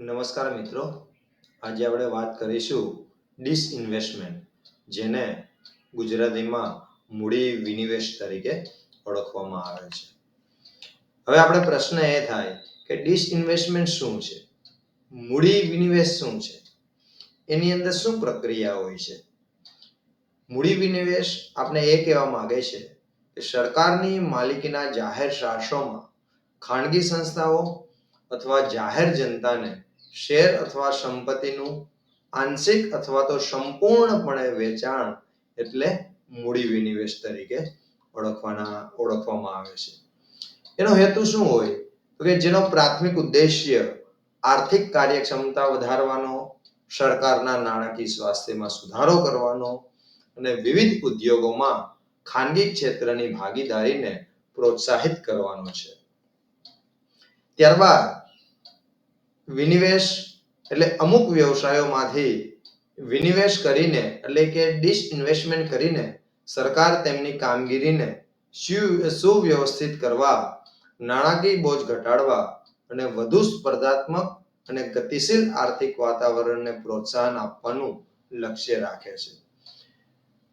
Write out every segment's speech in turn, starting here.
નમસ્કાર મિત્રો. આજે આપણે વાત કરીશું ડિસઇન્વેસ્ટમેન્ટ જેને ગુજરાતીમાં મૂડી વિનિવેશ તરીકે ઓળખવામાં આવે છે. હવે આપણે પ્રશ્ન એ થાય કે ડિસઇન્વેસ્ટમેન્ટ શું છે? મૂડી વિનિવેશ શું છે? એની અંદર શું પ્રક્રિયા હોય છે? મૂડી વિનિવેશ આપણે એ કહેવા માંગે છે કે સરકારની માલિકીના જાહેર સાહસોમાં ખાનગી સંસ્થાઓ અથવા જાહેર જનતાને શેર અથવા સંપત્તિનું આંશિક અથવા તો સંપૂર્ણપણે વેચાણ એટલે મૂડી વિનિવેશ તરીકે ઓળખવાના, ઓળખવામાં આવે છે. એનો હેતુ શું હોય? તો કે જેનો પ્રાથમિક ઉદ્દેશ્ય આર્થિક કાર્યક્ષમતા વધારવાનો, સરકારના નાણાકીય સ્વાસ્થ્યમાં સુધારો કરવાનો અને વિવિધ ઉદ્યોગોમાં ખાનગી ક્ષેત્રની ભાગીદારીને પ્રોત્સાહિત કરવાનો છે. ત્યારબાદ વિનિવેશ એટલે અમુક વ્યવસાયોમાંથી વિનિવેશ કરીને એટલે કે ડિસઇન્વેસ્ટમેન્ટ કરીને સરકાર તેમની કામગીરીને સુવ્યવસ્થિત કરવા, નાણાકીય બોજ ઘટાડવા અને વધુ સ્પર્ધાત્મક અને ગતિશીલ આર્થિક વાતાવરણને પ્રોત્સાહન આપવાનું લક્ષ્ય રાખે છે.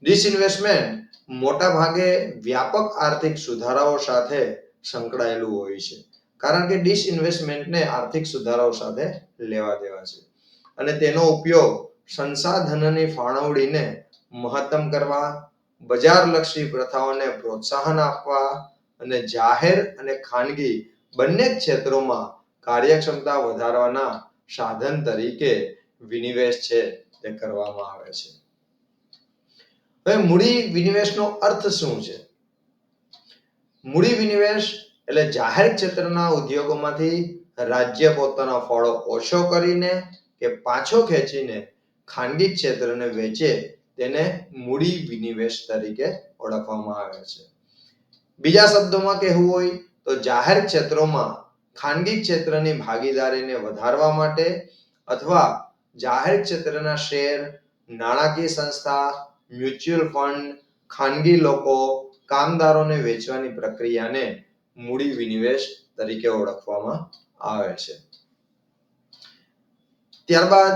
ડિસઇન્વેસ્ટમેન્ટ મોટા ભાગે વ્યાપક આર્થિક સુધારાઓ સાથે સંકળાયેલું હોય છે. કારણ કે ડિસઇન્વેસ્ટમેન્ટને આર્થિક સુધારાઓ સાથે લેવા દેવા છે. અને તેનો ઉપયોગ સંસાધનની ફાળવણીને મહત્તમ કરવા, બજારલક્ષી પ્રથાઓને પ્રોત્સાહન આપવા અને જાહેર અને ખાનગી બંને ક્ષેત્રોમાં કાર્યક્ષમતા વધારવાના સાધન તરીકે વિનિવેશ છે તે કરવામાં આવે છે. હવે મૂડી વિનિવેશનો અર્થ શું છે? મૂડી વિનિવેશ એટલે જાહેર ક્ષેત્રના ઉદ્યોગોમાંથી રાજ્ય પોતાનો ફાળો ઓછો કરીને કે પાછો ખેંચીને ખાનગી ક્ષેત્રને વેચે તેને મૂડી વિનિવેશ તરીકે ઓળખવામાં આવે છે. બીજા શબ્દોમાં કહેવું હોય તો જાહેર ક્ષેત્રોમાં ખાનગી ક્ષેત્રની ભાગીદારીને વધારવા માટે અથવા જાહેર ક્ષેત્રના શેર, નાણાકીય સંસ્થા, મ્યુચ્યુઅલ ફંડ, ખાનગી લોકો, કામદારોને વેચવાની પ્રક્રિયાને મૂડી વિનિવેશ તરીકે ઓળખવામાં આવે છે. ત્યારબાદ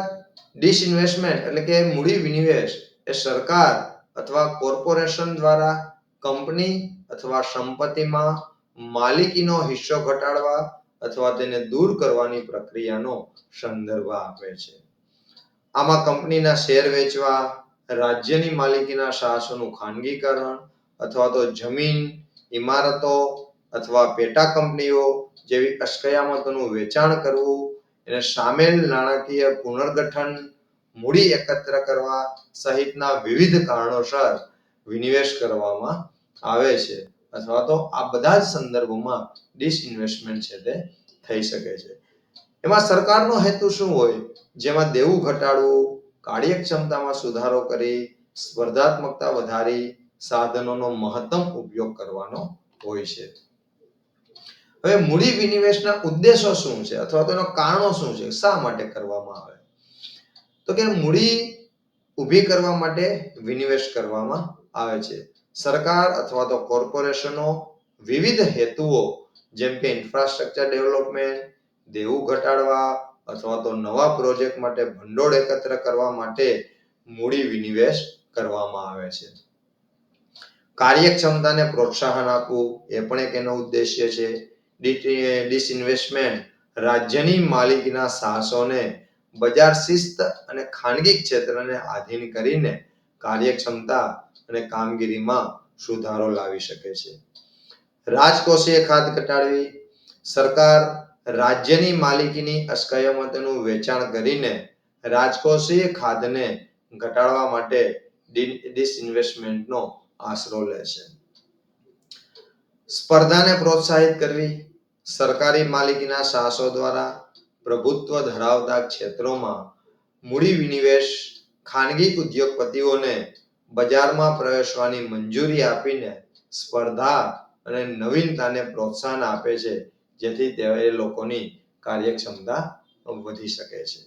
ડિસઇન્વેસ્ટમેન્ટ એટલે કે મૂડી વિનિવેશ એ સરકાર અથવા કોર્પોરેશન દ્વારા કંપની અથવા સંપત્તિમાં માલિકીનો હિસ્સો ઘટાડવા અથવા તેને દૂર કરવાની પ્રક્રિયાનો સંદર્ભ આપે છે. આમાં કંપનીના શેર વેચવા, રાજ્યની માલિકીના સાહસોનું ખાનગીકરણ અથવા તો જમીન, ઇમારતો અથવા પેટા કંપનીઓ જેવી અસ્કયામતોનું વેચાણ કરવું, એને સામેલ નાણાકીય પુનર્ગઠન, મૂડી એકત્ર કરવા સહિતના વિવિધ કારણોસર વિનિવેશ કરવામાં આવે છે. અથવા તો આ બધા જ સંદર્ભોમાં ડિસઇન્વેસ્ટમેન્ટ છે તે થઈ શકે છે. એમાં સરકારનો હેતુ શું હોય? જેમાં દેવું ઘટાડવું, કાર્યક્ષમતામાં સુધારો કરી, સ્પર્ધાત્મકતા વધારી, સાધનોનો મહત્તમ ઉપયોગ કરવાનો હોય છે. હવે મૂડી વિનિવેશના ઉદ્દેશો શું છે? અથવા તો એનો કારણો શું છે? શા માટે કરવામાં આવે? તો કે મૂડી ઊભી કરવા માટે વિનિવેશ કરવામાં આવે છે. સરકાર અથવા તો કોર્પોરેશનો વિવિધ હેતુઓ, જેમ કે ઇન્ફ્રાસ્ટ્રક્ચર ડેવલપમેન્ટ, દેવું ઘટાડવા અથવા તો નવા પ્રોજેક્ટ માટે ભંડોળ એકત્ર કરવા માટે મૂડી વિનિવેશ કરવામાં આવે છે. કાર્યક્ષમતાને પ્રોત્સાહન આપવું એ પણ એક એનો ઉદ્દેશ્ય છે. ડિસઇન્વેસ્ટમેન્ટ રાજ્યની માલિકીના સાહસોને બજાર શિસ્ત અને ખાનગી ક્ષેત્રને આધીન કરીને કાર્યક્ષમતા અને કામગીરીમાં સુધારો લાવી શકે છે. રાજકોષીય ખાત ઘટાડવી, સરકાર રાજ્યની માલિકીની અસ્કયામતોનું વેચાણ કરીને રાજકોષીય ખાદને ઘટાડવા માટે ડિસઇન્વેસ્ટમેન્ટનો આશરો લે છે. સ્પર્ધાને પ્રોત્સાહિત કરવી સરકારી માલિકીના સાહસો દ્વારા પ્રભુત્વ ધરાવતા ક્ષેત્રોમાં મૂડી વિનિવેશ, ખાનગી ઉદ્યોગપતિઓને બજારમાં પ્રવેશવાની મંજૂરી આપીને સ્પર્ધા અને નવીનતાને પ્રોત્સાહન આપે છે, જેથી તે લોકોની કાર્યક્ષમતા વધી શકે છે.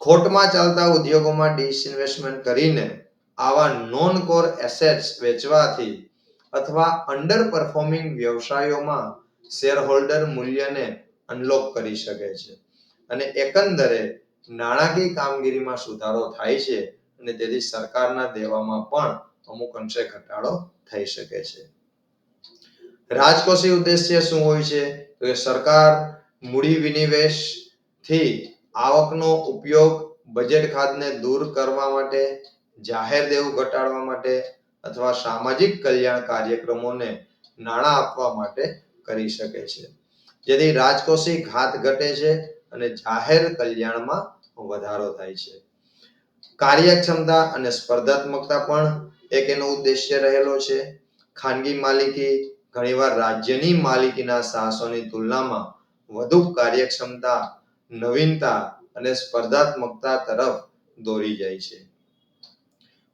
ખોટમાં ચાલતા ઉદ્યોગોમાં ડિસઇન્વેસ્ટમેન્ટ કરીને આવા નોન કોર એસેટ્સ વેચવાથી અથવા અંડર પરફોર્મિંગ વ્યવસાયોમાં શેર હોલ્ડર મૂલ્યને અનલોક કરી શકે છે. અને એકંદરે નાણાકીય કામગીરીમાં સુધારો થાય છે અને તેથી સરકારના દેવામાં પણ અમુક અંશે ઘટાડો થઈ શકે છે. રાજકોષી ઉદ્દેશ્ય શું હોય છે? તો કે સરકાર મૂડી વિનિવેશથી આવકનો ઉપયોગ બજેટ ખાતને દૂર કરવા માટે, જાહેર દેવું ઘટાડવા માટે અથવા સામાજિક કલ્યાણ કાર્યક્રમોને નાણાં આપવા માટે કરી શકે છે. જેથી રાજકોષી ઘાત ઘટે છે અને જાહેર કલ્યાણમાં વધારો થાય છે. કાર્યક્ષમતા અને સ્પર્ધાત્મકતા પણ એક એનો ઉદ્દેશ્ય રહેલો છે. ખાનગી માલિકી ઘણીવાર રાજ્યની માલિકીના સાહસોની તુલનામાં વધુ કાર્યક્ષમતા, નવીનતા અને સ્પર્ધાત્મકતા તરફ દોરી જાય છે.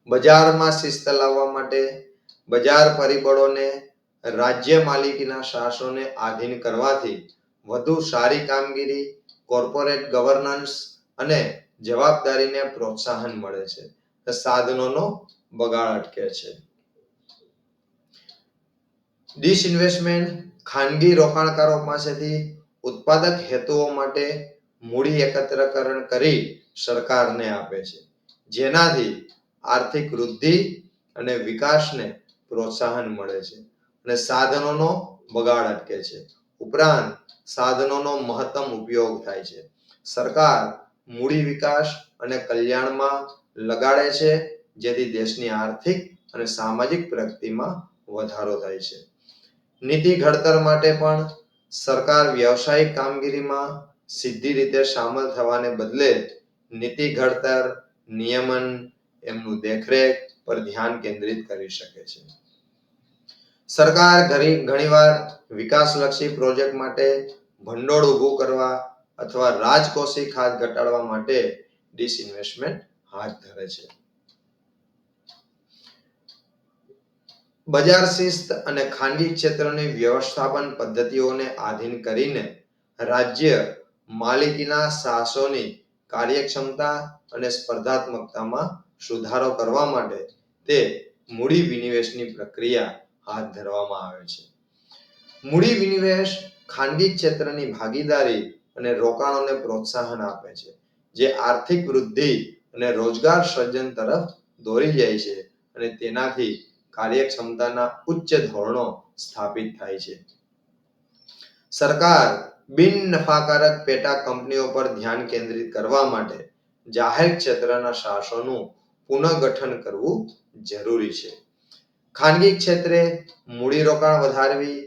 બજારમાં શિસ્ત લાવવા માટે બજાર પરિબળોને રાજ્ય માલિકીના શાસનને આધીન કરવાથી વધુ સારી કામગીરી, કોર્પોરેટ ગવર્નન્સ અને જવાબદારીને પ્રોત્સાહન મળે છે. સાધનોનો બગાડ અટકે છે. ડિસઇન્વેસ્ટમેન્ટ ખાનગી રોકાણકારો પાસેથી ઉત્પાદક હેતુઓ માટે મૂડી એકત્રકરણ કરી સરકારને આપે છે. જેનાથી આર્થિક વૃદ્ધિ અને વિકાસને પ્રોત્સાહન મળે છે. અને સાધનોનો બગાડ અટકે છે. ઉપરાંત સાધનોનો મહત્તમ ઉપયોગ થાય છે. સરકાર મૂડી વિકાસ અને કલ્યાણમાં લગાડે છે, જેથી દેશની આર્થિક અને સામાજિક પ્રગતિમાં વધારો થાય છે. નીતિ ઘડતર માટે પણ સરકાર વ્યવસાયિક કામગીરીમાં સીધી રીતે સામેલ થવાને બદલે નીતિ ઘડતર, નિયમન એમનું દેખરેખ પર ધ્યાન કેન્દ્રિત કરી શકે છે. સરકાર ઘણીવાર વિકાસલક્ષી પ્રોજેક્ટ માટે ભંડોળ ઊભું કરવા અથવા રાજકોષી ખાત ઘટાડવા માટે ડિસઇન્વેસ્ટમેન્ટ હાથ ધરે છે. બજાર શિસ્ત અને ખાનગી ક્ષેત્રની વ્યવસ્થાપન પદ્ધતિઓને આધીન કરીને રાજ્ય માલિકીના સાહસોની કાર્યક્ષમતા અને સ્પર્ધાત્મકતામાં સુધારો કરવા માટે તે મૂડી વિનિવેશની પ્રક્રિયા હાથ ધરવામાં આવે છે. મૂડી વિનિવેશ ખાનગી ક્ષેત્રની ભાગીદારી અને રોકાણોને પ્રોત્સાહન આપે છે, જે આર્થિક વૃદ્ધિ અને રોજગાર સર્જન તરફ દોરી જાય છે અને તેનાથી કાર્યક્ષમતાના ઉચ્ચ ધોરણો સ્થાપિત થાય છે. સરકાર બિન નફાકારક પેટા કંપનીઓ પર ધ્યાન કેન્દ્રિત કરવા માટે જાહેર ક્ષેત્રના શાસોનું પુનઃગઠન કરવું જરૂરી છે. ખાનગી ક્ષેત્રે મૂડીરોકાણ વધારવી,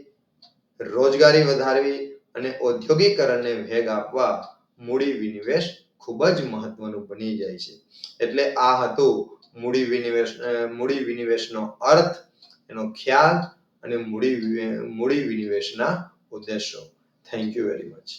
રોજગારી વધારવી અને ઔદ્યોગિકરણને વેગ આપવા મૂડી વિનિવેશ ખૂબ જ મહત્વનું બની જાય છે. એટલે આ હતું મૂડી વિનિવેશ મૂડી વિનિવેશનો અર્થ, એનો ખ્યાલ અને મૂડી મૂડી વિનિવેશના ઉદ્દેશો. Thank you very much